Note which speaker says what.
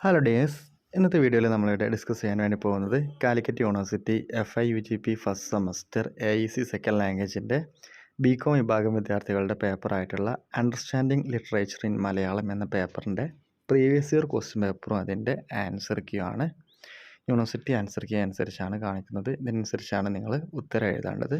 Speaker 1: Hello dears ഇന്നത്തെ വീഡിയോയിൽ നമ്മളിവിടെ ഡിസ്കസ് ചെയ്യാൻ വേണ്ടി പോകുന്നത് Calicut university F I U G P first semester A E C second ലാംഗ്വേജിന്റെ B com വിഭാഗം വിദ്യാർത്ഥികളുടെ പേപ്പറായിട്ടുള്ള അണ്ടർസ്റ്റാൻഡിങ് ലിറ്ററേച്ചർ ഇൻ മലയാളം എന്ന പേപ്പറിന്റെ പ്രീവിയസ് ഇയർ ക്വസ്റ്റ്യൻ പേപ്പറും അതിന്റെ ആൻസർ ക്യൂ ആണ്. യൂണിവേഴ്സിറ്റി ആൻസർ ക്യൂ അനുസരിച്ചാണ് കാണിക്കുന്നത്. ഇതിനനുസരിച്ചാണ് നിങ്ങൾ ഉത്തരം എഴുതേണ്ടത്.